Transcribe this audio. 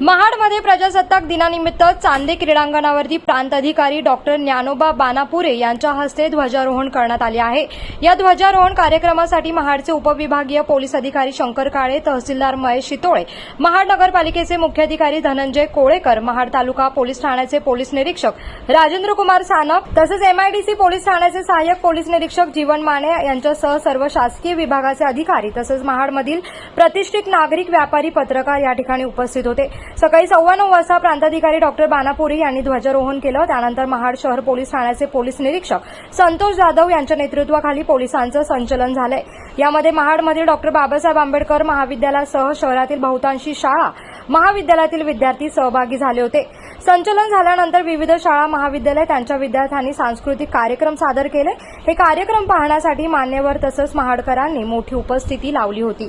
महाडमध्ये प्रजासत्ताक दिनानिमित्त चांदे क्रीडांगणावरती प्रांत अधिकारी डॉक्टर ज्ञानोबा बानापुरे यांच्या हस्ते ध्वजारोहण करण्यात आले आहे. या ध्वजारोहण कार्यक्रमासाठी महाडचे उपविभागीय पोलीस अधिकारी शंकर काळे तहसीलदार महेश शितोळे महाड नगरपालिकेचे मुख्याधिकारी धनंजय कोळेकर महाड तालुका पोलीस ठाण्याचे पोलीस निरीक्षक राजेंद्र कुमार सानप तसंच एमआयडीसी पोलीस ठाण्याचे सहाय्यक पोलीस निरीक्षक जीवन माने यांच्यासह सर्व शासकीय विभागाचे अधिकारी तसंच महाडमधील प्रतिष्ठित नागरिक व्यापारी पत्रकार या ठिकाणी उपस्थित होते. सकाळी सव्वा नऊ वाजता प्रांताधिकारी डॉक्टर बानापुरी यांनी ध्वजारोहण केलं. त्यानंतर महाड शहर पोलीस ठाण्याचे पोलीस निरीक्षक संतोष जाधव यांच्या नेतृत्वाखाली पोलिसांचं संचलन झालंय. यामध्ये महाडमधील डॉक्टर बाबासाहेब आंबेडकर महाविद्यालयासह शहरातील बहुतांशी शाळा महाविद्यालयातील विद्यार्थी सहभागी झाले होते. संचलन झाल्यानंतर विविध शाळा महाविद्यालय त्यांच्या विद्यार्थ्यांनी सांस्कृतिक कार्यक्रम सादर केले. हे कार्यक्रम पाहण्यासाठी मान्यवर तसंच महाडकरांनी मोठी उपस्थिती लावली होती.